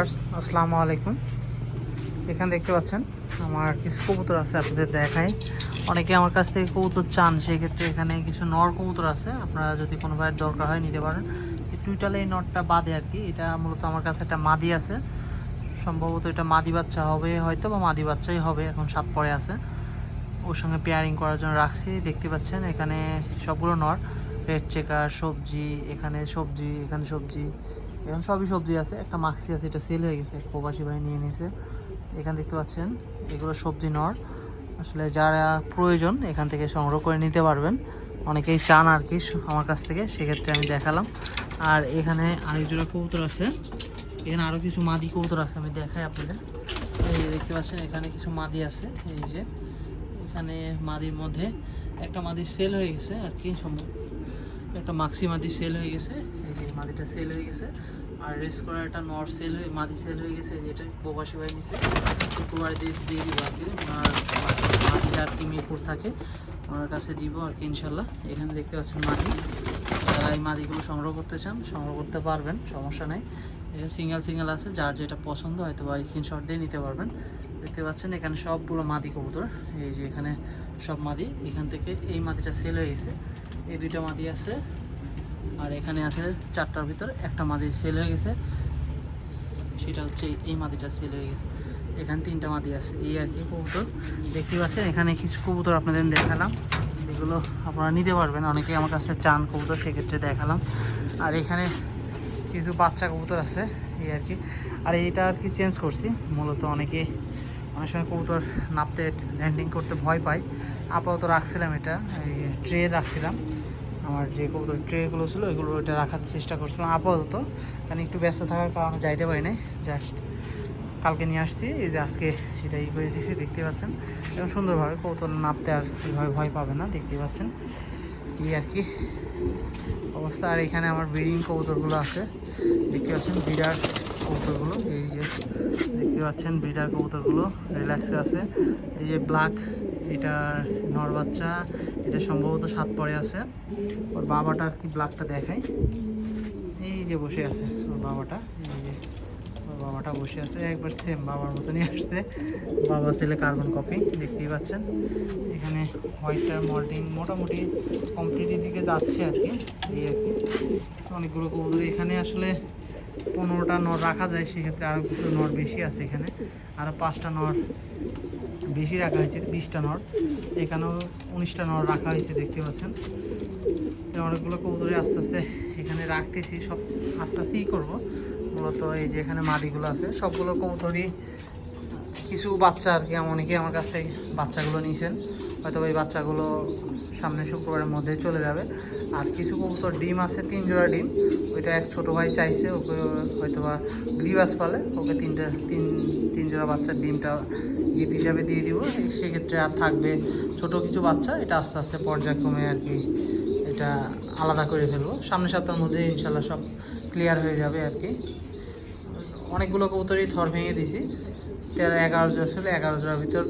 আসসালামু আলাইকুম। এখানে দেখতে পাচ্ছেন, আমার কিছু কবুতর আছে আপনাদের দেখাই। অনেকে আমার কাছ থেকে কবুতর চান, সেক্ষেত্রে এখানে কিছু নর কবুতর আছে। আপনারা যদি কোনো ভাইয়ের দরকার হয় নিতে পারেন। টুইটালে এই নটটা বাদে আর কি। এটা মূলত আমার কাছে একটা মাদি আছে। সম্ভবত এটা মাদি বাচ্চা হবে, হয়তো বা মাদি বাচ্চাই হবে, এখন সাত পরে আছে। ওর সঙ্গে পেয়ারিং করার জন্য রাখছি। দেখতে পাচ্ছেন, এখানে সবগুলো নর। রেড চেকার সবজি, এখানে সবজি এখানে সবজি। এখন সবই সবজি আছে, একটা মাক্সি আছে, এটা সেল হয়ে গেছে প্রবাসী ভাই নিয়ে নিয়েছে। এখানে দেখতে পাচ্ছেন, এগুলো সবজি নর। আসলে যারা প্রয়োজন, এখান থেকে সংগ্রহ করে নিতে পারবেন। অনেকেই চান আর কি আমার কাছ থেকে, সেক্ষেত্রে আমি দেখালাম। আর এখানে আরেক জোড়া কবুতর আছে। এখানে আরও কিছু মাদি কবুতর আছে, আমি দেখাই আপনাদের। এই দেখতে পাচ্ছেন, এখানে কিছু মাদি আছে, এই যে। এখানে মাদির মধ্যে একটা মাদি সেল হয়ে গেছে আর কি, সম্ভব একটা মাক্সি মাদি সেল হয়ে গেছে। এই যে মাদিটা সেল হয়ে গেছে। আর রেস করা একটা নর সেল হয়ে, মাদি সেল হয়ে গেছে, যেটা প্রবাসী ভাই নিছে। শুক্রবার দিয়ে দিয়ে দিব আর কি। আর মাদিটা আর কি মিরপুর থাকে, ওনার কাছে দিব আর কি, ইনশাল্লাহ। এখানে দেখতে পাচ্ছেন মাদি। এই মাদিগুলো সংগ্রহ করতে চান, সংগ্রহ করতে পারবেন, সমস্যা নেই। এটা সিঙ্গেল সিঙ্গেল আছে, যার যেটা পছন্দ, হয়তো বা স্ক্রিনশট দিয়ে নিতে পারবেন। দেখতে পাচ্ছেন এখানে সবগুলো মাদি কবুতর, এই যে এখানে সব মাদি। এখান থেকে এই মাদিটা সেল হয়ে গেছে। এই দুইটা মাদি আছে। আর এখানে আছে চারটার ভিতর, একটা মাদি সেল হয়ে গেছে। সেটা হচ্ছে এই- মাদিটা সেল হয়ে গেছে। এখানে তিনটা মাদি আছে, এই আর কি কবুতর। দেখতে পাচ্ছেন, এখানে কিছু কবুতর আপনাদের দেখালাম। এগুলো আপনারা নিতে পারবেন অনেকে আমার কাছে চান কবুতর, সেক্ষেত্রে দেখালাম। আর এখানে কিছু বাচ্চা কবুতর আছে, এই আর কি। আর এইটা আর কি চেঞ্জ করছি, মূলত অনেকে অনেক সময় কবুতর নাপতে ল্যান্ডিং করতে ভয় পায়। আপাতত রাখছিলাম এটা, এই ট্রে রাখছিলাম। আমার যে কবুতর ট্রেগুলো ছিল ওইগুলো ওইটা রাখার চেষ্টা করছিলাম আপাতত। কারণ একটু ব্যস্ত থাকার কারণে যাইতে পারি নাই। জাস্ট কালকে নিয়ে আসছি। এই যে আজকে এটা ই করে দিছি, দেখতে পাচ্ছেন? এবং সুন্দরভাবে কবুতর নাপতে আর ভয় ভয় পাবে না, দেখতে পাচ্ছেন? এই আর কি অবস্থা। আর এখানে আমার ব্রিডিং কবুতরগুলো আছে। দেখতে পাচ্ছেন ব্রিডার কবুতরগুলো। এই যে দেখতে পাচ্ছেন ব্রিডার কবুতরগুলো। রিল্যাক্সে আছে। এই যে ব্ল্যাক এটা নর বাচ্চা, এটা সম্ভবত সাত পরে আছে। ওর বাবাটা আর কি ব্ল্যাকটা দেখায় এই যে বসে আছে ওর বাবাটা, এই যে ওর বাবাটা বসে আছে। একবার সেম বাবার মতনই আসছে। বাবা ছেলে কার্বন কপি দেখতেই পাচ্ছেন। এখানে হোয়াইটটার মল্টিং মোটামুটি কমপ্লিটের দিকে যাচ্ছে আর কি, এই আর কি। অনেকগুলো কবুতর এখানে আসলে পনেরোটা নর রাখা যায়, সেক্ষেত্রে আরও কিছু নর বেশি আছে এখানে। আরও পাঁচটা নর বেশি রাখা হয়েছে, বিশটা নর এখানেও উনিশটা নর রাখা হয়েছে, দেখতে পাচ্ছেন। অনেকগুলো কবুতরে আস্তে আস্তে এখানে রাখতেছি, সব আস্তে আস্তেই করব। মূলত এই যে এখানে মাদিগুলো আছে, সবগুলো কবুতরই কিছু বাচ্চা আর কি অনেকেই আমার কাছ থেকে বাচ্চাগুলো নিয়েছেন। হয়তো এই বাচ্চাগুলো সামনে শুক্রবারের মধ্যে চলে যাবে। আর কিছু কবুতর ডিম আছে, তিন জোড়া ডিম। ওইটা এক ছোটো ভাই চাইছে, ওকে হয়তো বা গ্রিবাস পালে, ওকে তিনটা, তিন তিন জোড়া বাচ্চার ডিমটা গিফট হিসাবে দিয়ে দিব। সেক্ষেত্রে আর থাকবে ছোট কিছু বাচ্চা, এটা আস্তে আস্তে পর্যায়ক্রমে আর কি এটা আলাদা করে ফেলব। সামনের সপ্তাহের মধ্যে ইনশাল্লাহ সব ক্লিয়ার হয়ে যাবে আর কি। অনেকগুলো কবুতরই থর ভেঙে দিয়েছি। তেরো, এগারো জোড়া ছিল এগারো জোড়ার ভিতর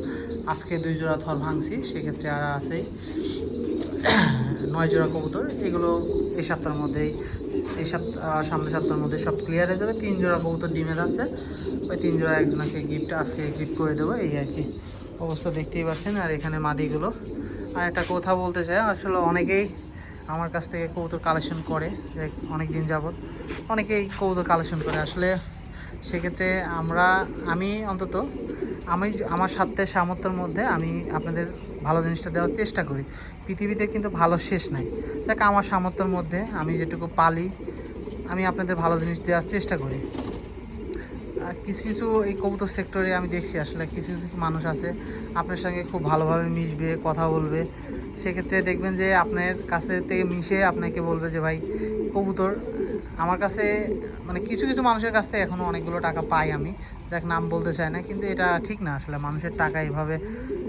আজকে দুই জোড়া থর ভাঙছি, সেক্ষেত্রে আর আছেই। নয় জোড়া কবুতর, এগুলো এই সপ্তাহের মধ্যেই, এই সপ্তাহ সামনের সপ্তাহের মধ্যে সব ক্লিয়ার হয়ে যাবে। তিন জোড়া কবুতর ডিমের আছে, ওই তিন জোড়া একজনকে গিফট আজকে গিফট করে দেবো, এই আর কি অবস্থা দেখতেই পাচ্ছেন। আর এখানে মাদিগুলো। আর একটা কথা বলতে চাই, আসলে অনেকেই আমার কাছ থেকে কবুতর কালেকশন করে অনেক দিন যাবৎ অনেকেই কবুতর কালেকশন করে। আসলে সেক্ষেত্রে আমরা, আমি অন্তত, আমি আমার সাধ্যের সামর্থ্যের মধ্যে আমি আপনাদের ভালো জিনিসটা দেওয়ার চেষ্টা করি। পৃথিবীতে কিন্তু ভালো শেষ নাই। দেখ আমার সামর্থ্যের মধ্যে আমি যেটুকু পালি, আমি আপনাদের ভালো জিনিস দেওয়ার চেষ্টা করি। কিছু কিছু এই কবুতর সেক্টরে আমি দেখছি আসলে কিছু কিছু মানুষ আছে, আপনার সঙ্গে খুব ভালোভাবে মিশবে, কথা বলবে। সেক্ষেত্রে দেখবেন যে আপনার কাছে থেকে মিশে আপনাকে বলবে যে, ভাই, কবুতর। আমার কাছে মানে কিছু কিছু মানুষের কাছ থেকে এখনও অনেকগুলো টাকা পাই আমি। যাক, নাম বলতে চাই না, কিন্তু এটা ঠিক না। আসলে মানুষের টাকা এইভাবে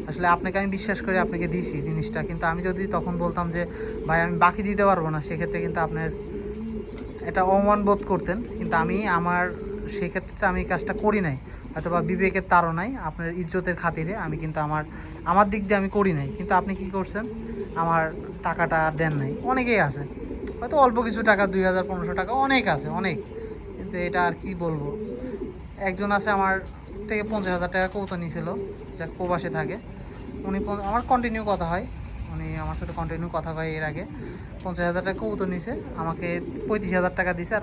আসলে আপনাকে আমি বিশ্বাস করে আপনাকে দিছি জিনিসটা, কিন্তু আমি যদি তখন বলতাম যে, ভাই, আমি বাকি দিতে পারব না, সেক্ষেত্রে কিন্তু আপনার এটা অপমান বোধ করতেন। কিন্তু আমি, আমার, সেক্ষেত্রে আমি কাজটা করি নাই। হয়তো বা বিবেকের তাড়নায় আপনার ইজ্জতের খাতিরে আমি কিন্তু আমার আমার দিক দিয়ে আমি করি নাই। কিন্তু আপনি কি করছেন? আমার টাকাটা আর দেন নাই। অনেকেই আছে। হয়তো অল্প কিছু টাকা, দুই হাজার, পনেরোশো টাকা, অনেক আছে, অনেক। কিন্তু এটা আর কি বলব? একজন আছে আমার থেকে পঞ্চাশ হাজার টাকা কবুতর নিয়েছিল যা প্রবাসে থাকে। উনি আমার কন্টিনিউ কথা হয়। উনি আমার সাথে কন্টিনিউ কথা হয় এর আগে। পঞ্চাশ হাজার টাকা কবুতর নিছে, আমাকে পঁয়ত্রিশ হাজার টাকা দিছে আর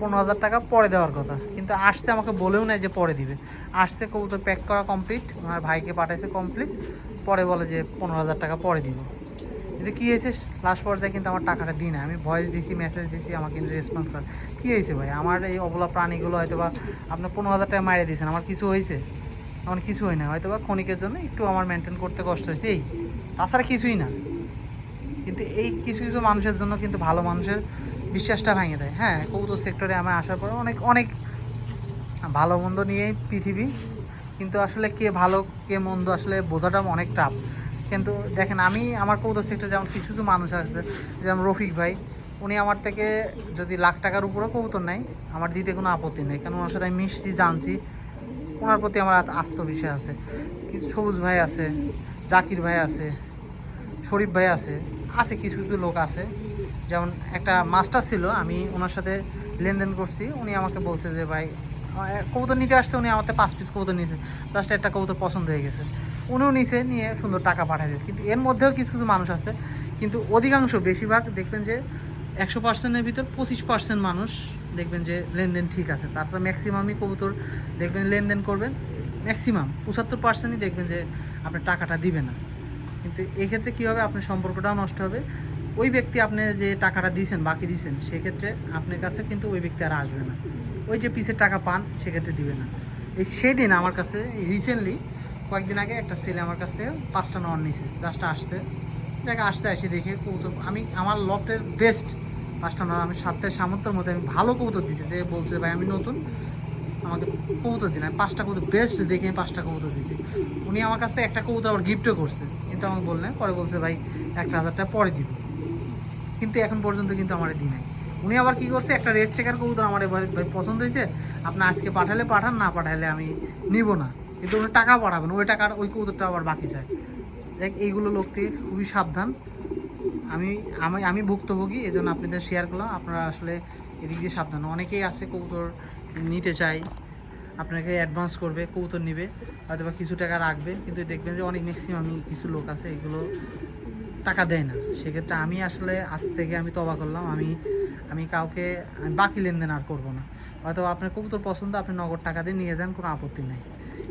পনেরো হাজার টাকা পরে দেওয়ার কথা। কিন্তু আসছে আমাকে বলেও নেয় যে পরে দিবে। আসছে কবুতর প্যাক করা কমপ্লিট ওনার ভাইকে পাঠাইছে কমপ্লিট পরে বলে যে পনেরো হাজার টাকা পরে দিব। কিন্তু কী হয়েছে? লাস্ট পর্যায়ে কিন্তু আমার টাকাটা দিই না আমি ভয়েস দিছি মেসেজ দিছি, আমাকে কিন্তু রেসপন্স করে। কী হয়েছে ভাই? আমার এই অবলা প্রাণীগুলো হয়তো বা আপনি পনেরো হাজার টাকা মারিয়ে দিয়েছেন, আমার কিছু হয়েছে? আমার কিছু হয় না। হয়তো বা ক্ষণিকের জন্য একটু আমার মেনটেন করতে কষ্ট হয়েছে। এই, তাছাড়া কিছুই না। কিন্তু এই কিছু কিছু মানুষের জন্য কিন্তু ভালো মানুষের বিশ্বাসটা ভেঙে দেয়। হ্যাঁ কবুতর সেক্টরে আমি আসার পরে অনেক অনেক ভালো মন্দ নিয়েই পৃথিবী। কিন্তু আসলে কে ভালো, কে মন্দ আসলে বোঝাটা অনেক টাফ কিন্তু দেখেন, আমি আমার কবুতর সেক্টরে যেমন কিছু কিছু মানুষ আছে, যেমন রফিক ভাই, উনি আমার থেকে যদি লাখ টাকার উপরেও কবুতর নেয়, আমার দিতে কোনো আপত্তি নেই। কারণ ওনার সাথে আমি মিশছি, জানছি, ওনার প্রতি আমার আস্ত বিষয় আছে। কিছু সবুজ ভাই আছে, জাকির ভাই আছে, শরীফ ভাই আছে আছে কিছু কিছু লোক আছে। যেমন একটা মাস্টার ছিল, আমি ওনার সাথে লেনদেন করছি, উনি আমাকে বলছে যে, ভাই কবুতর নিতে আসছে, উনি আমাকে পাঁচ পিস কবুতর নিয়েছে। লাস্টে একটা কবুতর পছন্দ হয়ে গেছে। উনিও নিছে, নিয়ে সুন্দর টাকা পাঠিয়ে দিয়েছে। কিন্তু এর মধ্যেও কিছু কিছু মানুষ আছে। কিন্তু অধিকাংশ বেশিরভাগ দেখবেন যে একশো পার্সেন্টের ভিতর পঁচিশ পার্সেন্ট মানুষ দেখবেন যে লেনদেন ঠিক আছে। তারপর ম্যাক্সিমামই কবুতর দেখবেন লেনদেন করবেন। ম্যাক্সিমাম পঁচাত্তর পার্সেন্টই দেখবেন যে আপনার টাকাটা দিবে না। কিন্তু এক্ষেত্রে কী হবে? আপনার সম্পর্কটাও নষ্ট হবে। ওই ব্যক্তি আপনি যে টাকাটা দিয়েছেন বাকি দিয়েছেন সেক্ষেত্রে আপনার কাছে কিন্তু ওই ব্যক্তি আর আসবে না। ওই যে পিসের টাকা পান, সেক্ষেত্রে দিবে না। এই সেদিন আমার কাছে রিসেন্টলি কয়েকদিন আগে একটা ছেলে আমার কাছ থেকে পাঁচটা নন নিছে জাস্ট আসছে। যাকে আসতে আসি দেখে কবুতর, আমি, আমার লফটের বেস্ট পাঁচটা নন, আমি সাতটার সামর্থ্যের মধ্যে আমি ভালো কবুতর দিয়েছি যে বলছে, ভাই, আমি নতুন, আমাকে কবুতর দিন। আমি পাঁচটা কবুতর বেস্ট দেখে আমি পাঁচটা কবুতর দিয়েছি উনি আমার কাছ থেকে একটা কবুতর আবার গিফটও করছে। কিন্তু আমাকে বললেন পরে বলছে, ভাই একটা হাজার টাকা পরে দিব। কিন্তু এখন পর্যন্ত কিন্তু আমার দিই নাই। উনি আবার কি করছে? একটা রেড চেকার কবুতর আমার এবার পছন্দ হয়েছে। আপনি আজকে পাঠালে পাঠান, না পাঠালে আমি নিব না। কিন্তু উনি টাকা পাঠাবেন, ওই টাকার, ওই কবুতরটা আবার বাকি চায়। দেখ, এইগুলো লোক থেকে খুবই সাবধান। আমি আমি আমি ভুক্তভোগী এই জন্য আপনাদের শেয়ার করলাম। আপনারা আসলে এদিক দিয়ে সাবধান। অনেকেই আছে কবুতর নিতে চাই আপনাকে অ্যাডভান্স করবে, কবুতর নিবে হয়তো বা কিছু টাকা রাখবে, কিন্তু দেখবেন যে অনেক ম্যাক্সিমামই কিছু লোক আছে, এগুলো টাকা দেয় না। সেক্ষেত্রে আমি আসলে আজ থেকে আমি তবা করলাম। আমি আমি কাউকে বাকি লেনদেন আর করব না। হয়তো আপনার কবুতর পছন্দ, আপনি নগদ টাকা দিয়ে নিয়ে যান, কোনো আপত্তি নেই।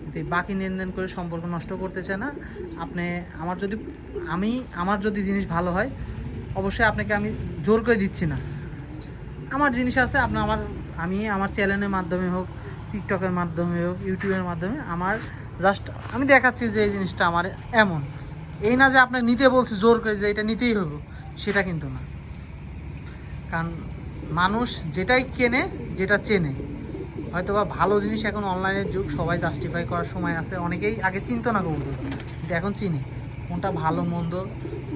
কিন্তু এই বাকি লেনদেন করে সম্পর্ক নষ্ট করতে চায় না, আপনি, আমার যদি, আমি, আমার যদি জিনিস ভালো হয়, অবশ্যই আপনাকে আমি জোর করে দিচ্ছি না। আমার জিনিস আছে, আপনি আমার, আমি আমার চ্যানেলের মাধ্যমে হোক, টিকটকের মাধ্যমে হোক, ইউটিউবের মাধ্যমে, আমার জাস্ট আমি দেখাচ্ছি যে এই জিনিসটা আমার এমন। এই না যে আপনি নিতে বলছি জোর করে যে এটা নিতেই হবে সেটা কিন্তু না। কারণ মানুষ যেটাই কেনে, যেটা চেনে। হয়তো বা ভালো জিনিস এখন অনলাইনের যুগ, সবাই জাস্টিফাই করার সময় আছে। অনেকেই আগে চিনতো না কিন্তু এখন চিনি। কোনটা ভালো, মন্দ,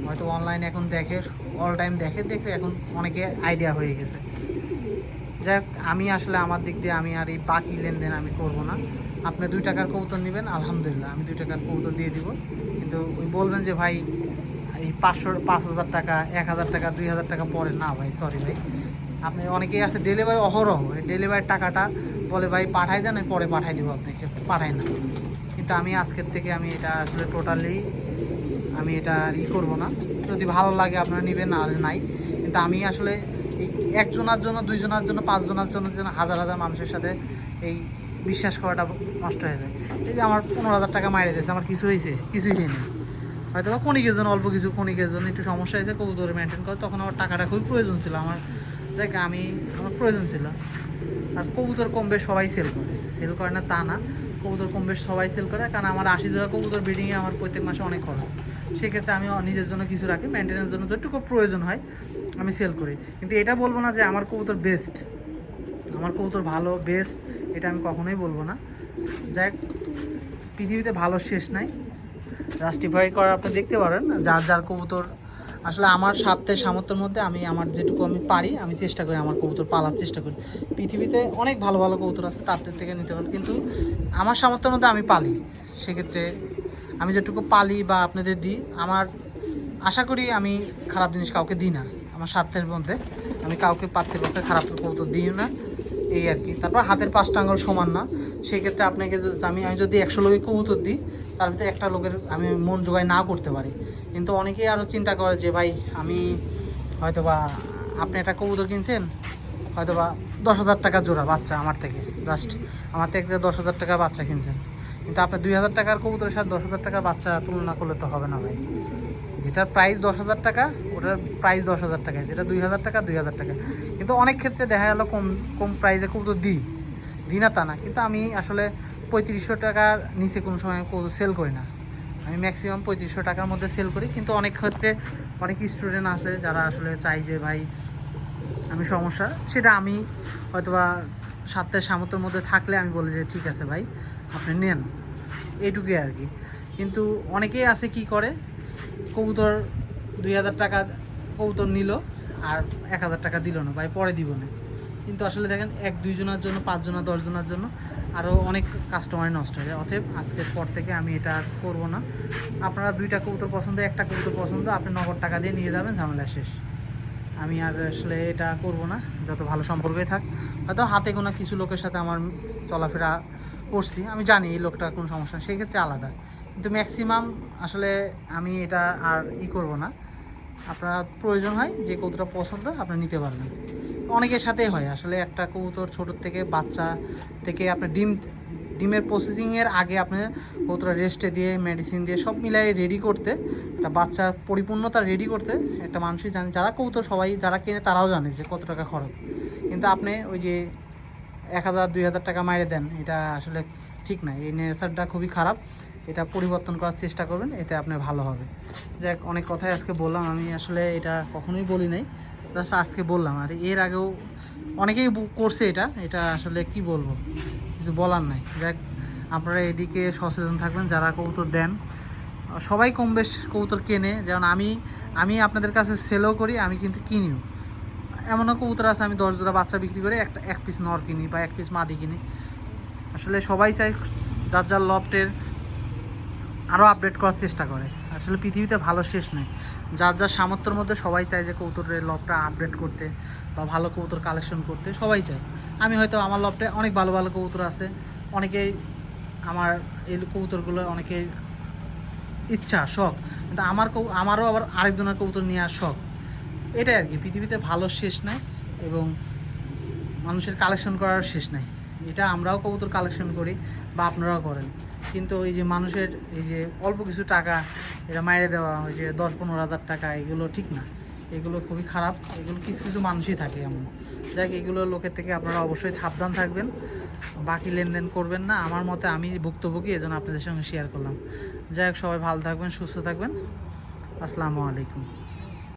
হয়তো অনলাইনে এখন দেখে অল টাইম দেখে দেখে এখন অনেকে আইডিয়া হয়ে গেছে। যাই আমি আসলে আমার দিক দিয়ে আমি আর এই বাকি লেনদেন আমি করব না। আপনি দুই টাকার কবুতর নেবেন, আলহামদুলিল্লাহ, আমি দুই টাকার কবুতর দিয়ে দিব। কিন্তু ওই বলবেন যে, ভাই পাঁচশো, পাঁচ হাজার টাকা, এক হাজার টাকা, দুই হাজার টাকা পরে। না ভাই সরি ভাই। আপনি অনেকেই আছে ডেলিভারি অহরহ। ডেলিভারির টাকাটা বলে, ভাই, পাঠাই দেন পরে পাঠাই দিব আপনাকে। পাঠাই না। কিন্তু আমি আজকের থেকে আমি এটা আসলে টোটালি আমি এটা ই করব না। যদি ভালো লাগে, আপনারা নেবেন আর নাই। কিন্তু আমি আসলে এই একজনের জন্য, দুইজনের জন্য, পাঁচজনের জন্য, যেন হাজার হাজার মানুষের সাথে এই বিশ্বাস করাটা নষ্ট হয়ে যায়। এই যে আমার পনেরো হাজার টাকা মাইরে দিয়েছে, আমার কিছু হয়েছে, কিছুই হয়নি। হয়তো বা কণিকের জন্য, অল্প কিছু কণিকের জন্য একটু সমস্যা হয়েছে, কবুতরে মেনটেন করে। তখন আমার টাকাটা খুবই প্রয়োজন ছিল। আমার, দেখ, আমি, আমার প্রয়োজন ছিল। আর কবুতর কম বেশ সবাই সেল করে। সেল করে না, তা না। কবুতর কম বেশ সবাই সেল করে। কারণ আমার আশি জোড়া কবুতর ব্রিডিংয়ে আমার প্রত্যেক মাসে অনেক খরচ সেক্ষেত্রে আমি নিজের জন্য কিছু রাখি। মেনটেন্যান্স জন্য যতটুকু প্রয়োজন হয়, আমি সেল করি। কিন্তু এটা বলব না যে আমার কবুতর বেস্ট আমার কবুতর ভালো বেস্ট এটা আমি কখনোই বলব না। যাই পৃথিবীতে ভালো শেষ নাই। জাস্টিফাই করা আপনি দেখতে পারেন, যার যার কবুতর। আসলে আমার স্বার্থের সামর্থ্যের মধ্যে আমি আমার যেটুকু আমি পারি, আমি চেষ্টা করি আমার কবুতর পালার চেষ্টা করি। পৃথিবীতে অনেক ভালো ভালো কবুতর আছে তাদের থেকে নিতে পারেন, কিন্তু আমার সামর্থ্যের মধ্যে আমি পালি। সেক্ষেত্রে আমি যেটুকু পালি বা আপনাদের দিই, আমার আশা করি আমি খারাপ জিনিস কাউকে দিই না। আমার স্বার্থের মধ্যে আমি কাউকে পাত্রে পক্ষে খারাপ কবুতর দিই না, এই আর কি। তারপর হাতের পাঁচটা আঙ্গুল সমান না। সেক্ষেত্রে আপনাকে আমি আমি যদি একশো লোকের কবুতর দিই তার ভিতরে একটা লোকের আমি মন জোগায় না করতে পারি। কিন্তু অনেকেই আরও চিন্তা করে যে, ভাই, আমি হয়তো বা আপনি একটা কবুতর কিনছেন হয়তো বা দশ হাজার টাকা জোড়া বাচ্চা আমার থেকে জাস্ট আমার থেকে দশ হাজার টাকার বাচ্চা কিনছেন। কিন্তু আপনি দুই হাজার টাকার কবুতরের সাথে দশ হাজার টাকার বাচ্চা তুলনা করলে তো হবে না, ভাই। যেটার প্রাইস দশ হাজার টাকা, ওটার প্রাইস দশ হাজার টাকা, যেটা দুই হাজার টাকা, দুই হাজার টাকা। কিন্তু অনেক ক্ষেত্রে দেখা গেলো কম কম প্রাইসে কবুতর দিই। দিই না তা না, কিন্তু আমি আসলে পঁয়ত্রিশশো টাকার নিচে কোনো সময় সেল করি না। আমি ম্যাক্সিমাম পঁয়ত্রিশশো টাকার মধ্যে সেল করি, কিন্তু অনেক ক্ষেত্রে অনেক স্টুডেন্ট আছে যারা আসলে চাই যে, ভাই, আমি সমস্যা। সেটা আমি হয়তোবা সাতটার সামর্থ্যের মধ্যে থাকলে আমি বলি যে, ঠিক আছে ভাই, আপনি নেন। এইটুকুই আর কি। কিন্তু অনেকেই আছে কি করে, কবুতর দুই হাজার টাকা কবুতর নিল আর এক হাজার টাকা দিল না, ভাই পরে দিব না। কিন্তু আসলে দেখেন এক দুইজনের জন্য, পাঁচজনের, দশজনের জন্য আরও অনেক কাস্টমার নষ্ট হয়ে যায়। অতএব আজকের পর থেকে আমি এটা আর করব না। আপনারা দুইটা কবুতর পছন্দ, একটা কবুতর পছন্দ, আপনি নগদ টাকা দিয়ে নিয়ে যাবেন, ঝামেলা শেষ। আমি আর আসলে এটা করব না, যত ভালো সম্পর্কে থাক। হয়তো হাতে গোনা কিছু লোকের সাথে আমার চলাফেরা করছি, আমি জানি এই লোকটা কোনো সমস্যা, সেই ক্ষেত্রে আলাদা। কিন্তু ম্যাক্সিমাম আসলে আমি এটা আর ই করব না। আপনার প্রয়োজন হয় যে কবুতরটা পছন্দ, আপনি নিতে পারবেন। অনেকের সাথেই হয়। আসলে একটা কবুতর ছোটোর থেকে বাচ্চা থেকে আপনার ডিম, ডিমের প্রসেসিংয়ের আগে আপনি কবুতর রেস্টে দিয়ে মেডিসিন দিয়ে সব মিলাই রেডি করতে, একটা বাচ্চার পরিপূর্ণতা রেডি করতে একটা মানুষই জানে। যারা কবুতর সবাই যারা কেনে তারাও জানে যে কত টাকা খরচ। কিন্তু আপনি ওই যে এক হাজার, দুই হাজার টাকা মাইরে দেন, এটা আসলে ঠিক না। এই নেচারটা খুবই খারাপ। এটা পরিবর্তন করার চেষ্টা করবেন, এতে আপনার ভালো হবে। যাক, অনেক কথাই আজকে বললাম। আমি আসলে এটা কখনোই বলি নাই। জাস্ট আজকে বললাম, আর এর আগেও অনেকেই করছে এটা এটা আসলে কি বলব? কিছু বলার নাই। যাক, আপনারা এদিকে সচেতন থাকবেন, যারা কবুতর দেন। সবাই কম বেশ কবুতর কেনে, যেমন আমি আমি আপনাদের কাছে সেলও করি, আমি কিন্তু কিনিও। এমনও কবুতর আছে, আমি দশ জোড়া বাচ্চা বিক্রি করে একটা, এক পিস নর কিনি বা এক পিস মাদি কিনি। আসলে সবাই চাই, যার যার লফটের আরও আপডেট করার চেষ্টা করে। আসলে পৃথিবীতে ভালো শেষ নেই। যার যার সামর্থ্যের মধ্যে সবাই চায় যে কবুতরের লবটা আপডেট করতে বা ভালো কৌতুর কালেকশন করতে, সবাই চায়। আমি হয়তো আমার লবটে অনেক ভালো ভালো কৌতুর আছে। অনেকেই আমার এই কবুতরগুলো অনেকেই ইচ্ছা, শখ। কিন্তু আমার কবু- আমারও আবার আরেকজনের কবুতর নেওয়ার শখ। এটাই আর কি, পৃথিবীতে ভালো শেষ নাই এবং মানুষের কালেকশন করার শেষ নাই। এটা আমরাও কবুতর কালেকশন করি বা আপনারাও করেন। কিন্তু এই যে মানুষের এই যে অল্প কিছু টাকা এটা মাইরে দেওয়া ওই যে দশ পনেরো হাজার টাকা, এগুলো ঠিক না। এগুলো খুবই খারাপ। এগুলো কিছু কিছু মানুষই থাকে এমন। যাক, এগুলো লোকের থেকে আপনারা অবশ্যই সাবধান থাকবেন। বাকি লেনদেন করবেন না। আমার মতে আমি ভুক্তভোগী, এজন্য আপনাদের সঙ্গে শেয়ার করলাম। যাই হোক, সবাই ভালো থাকবেন, সুস্থ থাকবেন। আসসালামু আলাইকুম।